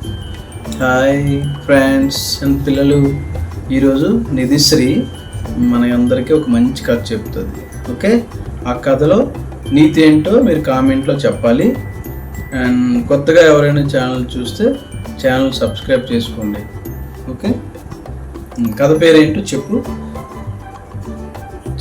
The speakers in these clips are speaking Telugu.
హాయ్ ఫ్రెండ్స్ అండ్ పిల్లలు. ఈరోజు నిధిశ్రీ మన అందరికీ ఒక మంచి కథ చెప్తుంది. ఓకే ఆ కథలో నీతి ఏంటో మీరు కామెంట్లో చెప్పాలి. అండ్ కొత్తగా ఎవరైనా ఛానల్ చూస్తే ఛానల్ సబ్స్క్రైబ్ చేసుకోండి. ఓకే ఉమ్, కథ పేరేంటో చెప్పు.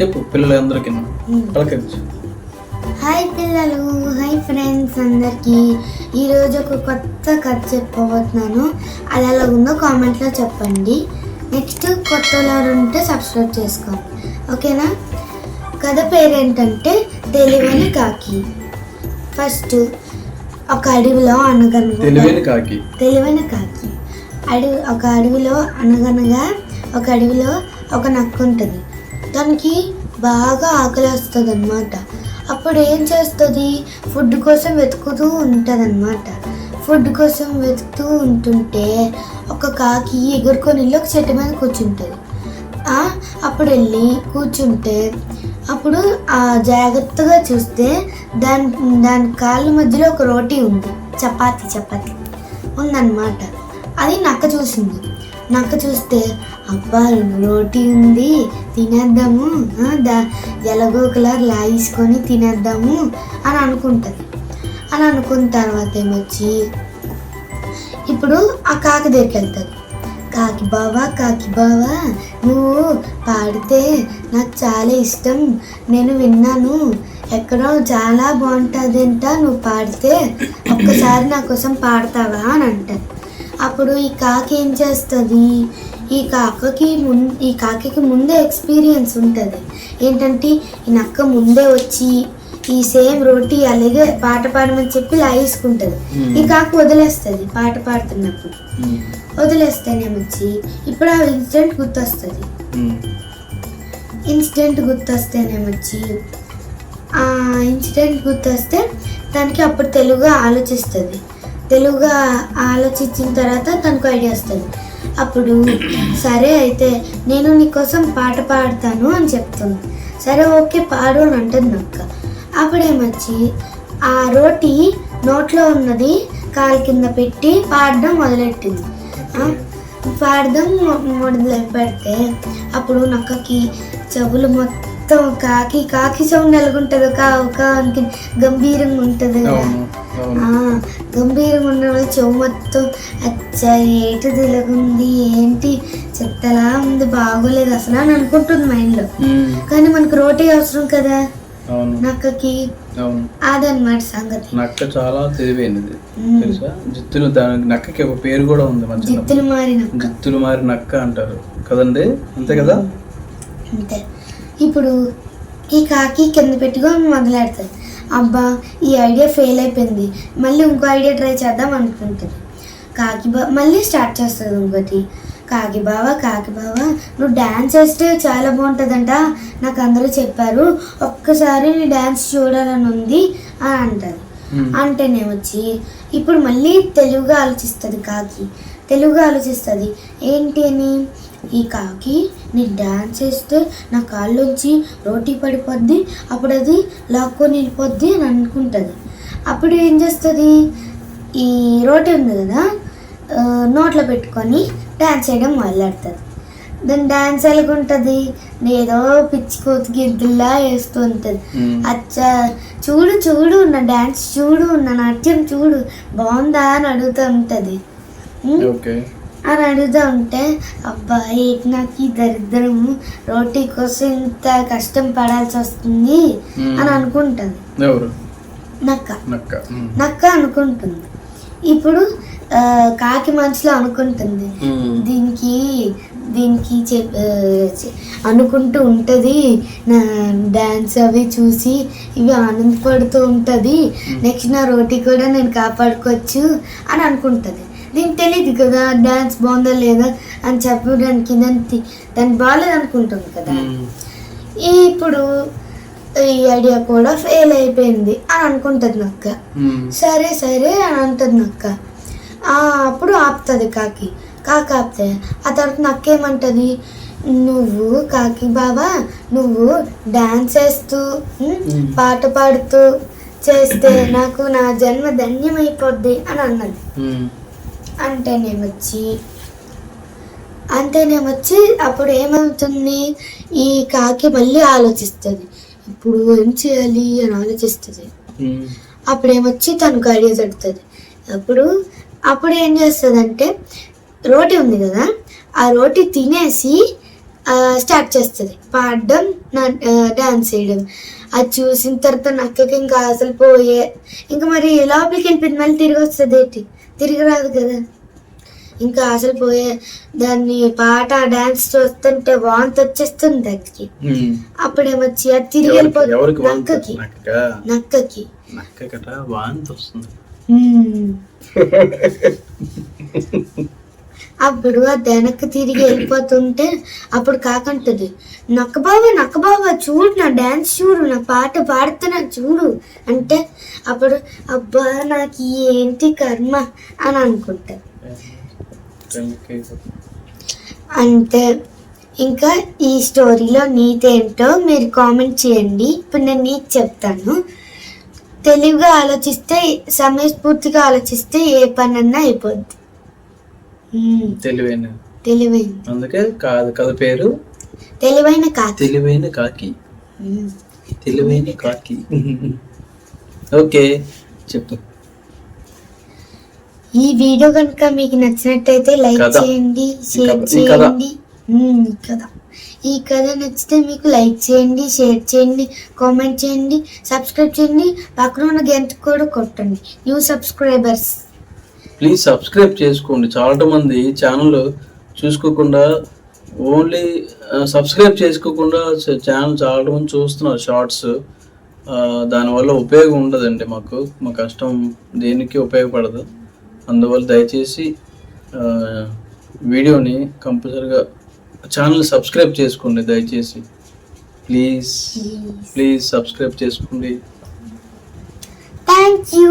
చెప్పు పిల్లలందరికీ. పలకరించు. హాయ్ పిల్లలు హాయ్ ఫ్రెండ్స్ అందరికీ. ఈరోజు ఒక కొత్త కథ చెప్పబోతున్నాను. అది ఎలా ఉందో కామెంట్లో చెప్పండి. నెక్స్ట్ కొత్త వాళ్ళు ఉంటే సబ్స్క్రైబ్ చేసుకోండి. ఓకేనా? కథ పేరేంటంటే తెలివైన కాకి. ఫస్ట్ ఒక అడవిలో అనగనగా తెలివైన కాకి. తెలివైన కాకి. అడవి ఒక అడవిలో అనగనగా ఒక అడవిలో ఒక నక్క ఉంటుంది. దానికి బాగా ఆకలి వస్తుంది అనమాట అప్పుడు ఏం చేస్తుంది? ఫుడ్ కోసం వెతుకుతూ ఉంటుందన్నమాట. ఫుడ్ కోసం వెతుకుతూ ఉంటుంటే ఒక కాకి ఎగురుకొని వెళ్ళి ఒక చెట్టు మీద కూర్చుంటుంది. అప్పుడు వెళ్ళి కూర్చుంటే అప్పుడు ఆ జాగ్రత్తగా చూస్తే దాని దాని కాళ్ళ మధ్యలో ఒక రోటీ ఉంది. చపాతి చపాతి. ఉందన్నమాట. అది నక్క చూసింది. నక్క చూస్తే అబ్బా రోటీ ఉంది తినేద్దాము దా ఎలాగో కలర్ లాగేసుకొని తినేద్దాము అని అనుకుంటుంది. అని అనుకున్న తర్వాత ఏమొచ్చి ఇప్పుడు ఆ కాకి దగ్గరికి వెళ్తుంది. కాకి బావా కాకి బావా నువ్వు పాడితే నాకు చాలా ఇష్టం నేను విన్నాను ఎక్కడో చాలా బాగుంటుందంట నువ్వు పాడితే ఒక్కసారి నా కోసం పాడతావా అని అంటారు అప్పుడు ఈ కాకి ఏం చేస్తుంది? ఈ కాకకి ముం ఈ కాకి ముందే ఎక్స్పీరియన్స్ ఉంటుంది. ఏంటంటే ఈ నక్క ముందే వచ్చి ఈ సేమ్ రోటీ అలాగే పాట పాడమని చెప్పి లాగేసుకుంటుంది. ఈ కాకు వదిలేస్తుంది పాట పాడుతున్నప్పుడు. వదిలేస్తేనేమొచ్చి ఇప్పుడు ఆ ఇన్సిడెంట్ గుర్తొస్తుంది. ఇన్సిడెంట్ గుర్తొస్తేనేమొచ్చి ఆ ఇన్సిడెంట్ గుర్తొస్తే దానికి అప్పుడు తెలుగుగా ఆలోచిస్తుంది. తెలుగుగా ఆలోచించిన తర్వాత తనకు ఐడియా వస్తుంది. అప్పుడు సరే అయితే నేను నీకోసం పాట పాడతాను అని చెప్తుంది. సరే ఓకే పాడు అని అంటుంది అక్క అప్పుడేమొచ్చి ఆ రోటి నోట్లో ఉన్నది కాలు కింద పెట్టి పాడడం మొదలెట్టింది. పాడడం మొదలు పెడితే అప్పుడు నక్కకి చెవులు మొత్తం కాకి కాకి సౌండ్ ఎలాగుంటుందో కా ఒక గంభీరంగా ఉంటుంది కదా. గంభీరంగా ఉన్న వాళ్ళ చెవు మొత్తం అచ్చా ఏటి తిలగుంది ఏంటి? చెత్తలా ఉంది బాగోలేదు అసలు అని అనుకుంటుంది మైండ్లో కానీ మనకు రోటీ అవసరం కదా. నక్కకి అదనమాట సంగతి. నక్క చాలా తెలివైనది. తెలుసా? జిత్తులు దానికి నక్కకి ఒక పేరు కూడా ఉంది మన చిన్నప్పుడు. జిత్తులు మారిన జిత్తులు మారి నక్క అంటారు. కదండి? అంతే కదా? అంతే. ఇప్పుడు ఈ కాకి కింద పెట్టుకొని మొదలెడుతుంది అబ్బా ఈ ఐడియా ఫెయిల్ అయిపోయింది. మళ్ళీ ఇంకో ఐడియా ట్రై చేద్దాం అనుకుంటుంది. కాకి బా మళ్ళీ స్టార్ట్ చేస్తుంది ఇంకోటి. కాకి బావా కాకి బావా నువ్వు డ్యాన్స్ వేస్తే చాలా బాగుంటుందంట. నాకు అందరూ చెప్పారు ఒక్కసారి నీ డ్యాన్స్ చూడాలని ఉంది అని అంటారు. అంటేనే వచ్చి ఇప్పుడు మళ్ళీ తెలుగుగా ఆలోచిస్తుంది కాకి. తెలుగుగా ఆలోచిస్తుంది. ఏంటి అని? ఈ కాకి నీ డ్యాన్స్ వేస్తే నా కాళ్ళలోంచి రోటీ పడిపోద్ది అప్పుడు అది లాక్కొని వెళ్ళిపోద్ది అని అనుకుంటుంది. అప్పుడు ఏం చేస్తుంది? ఈ రోటీ ఉంది కదా నోట్లో పెట్టుకొని డ్యాన్స్ చేయడం మొదలెడుతుంది. దాని డ్యాన్స్ ఎలాగుంటుంది? ఏదో పిచ్చి కోతి గిద్దుల్లా వేస్తూ ఉంటుంది. అచ్చా చూడు చూడు నా డ్యాన్స్ చూడు నా నాట్యం చూడు బాగుందా అని అడుగుతూ ఉంటుంది. అని అడుగుతూ ఉంటే అబ్బా ఏంటి నాకు ఈ దరిద్రము రోటీ కోసం ఇంత కష్టం పడాల్సి వస్తుంది. అని అనుకుంటుంది. నక్క. నక్క అనుకుంటుంది. ఇప్పుడు కాకి మనసులో అనుకుంటుంది. దీనికి దీనికి అనుకుంటూ ఉంటుంది నా డ్యాన్స్ అవి చూసి ఇవి ఆనందపడుతూ ఉంటుంది. నెక్స్ట్ నా రోటీ కూడా నేను కాపాడుకోవచ్చు అని అనుకుంటుంది. దీనికి తెలియదు కదా డ్యాన్స్ బాగుందా లేదా అని చెప్పడానికి దానికి దానికి బాగాలేదు అనుకుంటుంది కదా. ఇప్పుడు ఈ ఐడియా కూడా ఫెయిల్ అయిపోయింది అని అనుకుంటుంది నక్క. సరే సరే అని అంటుంది నక్క అప్పుడు ఆపుతుంది కాకి కాకి ఆపితే ఆ తర్వాత నక్క ఏమంటుంది నువ్వు కాకి బాబా నువ్వు డాన్స్ వేస్తూ. పాట పాడుతూ చేస్తే నాకు నా జన్మ ధన్యమైపోద్ది అని అన్నది. అంటేనేమొచ్చి? అంతేనేమొచ్చి అప్పుడు ఏమవుతుంది? ఈ కాకి మళ్ళీ ఆలోచిస్తుంది. ఇప్పుడు ఏం చేయాలి అని ఆలోచిస్తుంది. అప్పుడు ఏమొచ్చి తనకు ఐడియా దొరుకుతుంది. అప్పుడు అప్పుడు ఏం చేస్తుందంటే రోటీ ఉంది కదా ఆ రోటీ తినేసి స్టార్ట్ చేస్తుంది. పాడడం డాన్స్ చేయడం. అది చూసిన తర్వాత నక్కకి ఇంకా అసలు పోయే ఇంకా మరి లోపలికి వెళ్ళిపోయింది. మళ్ళీ తిరిగి వస్తుంది ఏంటి? తిరిగి రాదు కదా. ఇంకా అసలు పోయే దాన్ని పాట డాన్స్ చూస్తుంటే వాంతి వచ్చేస్తుంది దానికి. అప్పుడేమొచ్చి అది తిరిగి వెళ్ళిపోతుంది. నక్కకి. నక్క నక్కకి? నక్క కట వాంతి వస్తుంది. ఆ అప్పుడు వెనక్కి తిరిగి వెళ్ళిపోతుంటే అప్పుడు కాకంటది నక్క బాబా బాబా చూడు నా డ్యాన్స్ చూడు నా పాట పాడుతున్నా చూడు అంటే అప్పుడు అబ్బా నాకు ఏంటి కర్మ అని అనుకుంటా అంతే ఇంకా ఈ స్టోరీలో నీతేంటో మీరు కామెంట్ చేయండి. ఇప్పుడు నేను నీకు చెప్తాను. తెలివిగా ఆలోచిస్తే సమయస్ఫూర్తిగా ఆలోచిస్తే ఏ పనన్నా అయిపోద్ది. తెలివైన. తెలివైన. అందుకే కాదు కథ పేరు? తెలివైన కాకి. తెలివైన కాకి. తెలివైన కాకి. ఓకే చెప్పు. ఈ వీడియో కనుక మీకు నచ్చినట్టయితే లైక్. చేయండి షేర్. చేయండి. కథ. ఈ కథ నచ్చితే మీకు లైక్ చేయండి షేర్ చేయండి కామెంట్ చేయండి సబ్స్క్రైబ్ చేయండి. పక్కన ఉన్న గంట కూడా కొట్టండి. New subscribers. ప్లీజ్ సబ్స్క్రైబ్ చేసుకోండి. చాలా మంది ఛానల్ చూసుకోకుండా ఓన్లీ సబ్స్క్రైబ్ చేసుకోకుండా ఛానల్ చాలా మంది చూస్తున్నారు షార్ట్స్ దానివల్ల ఉపయోగం ఉండదండి మాకు. మా కష్టం దేనికి ఉపయోగపడదు. అందువల్ల దయచేసి వీడియోని కంపల్సరిగా ఛానల్ సబ్స్క్రైబ్ చేసుకోండి దయచేసి. ప్లీజ్ ప్లీజ్ సబ్స్క్రైబ్ చేసుకోండి. Thank you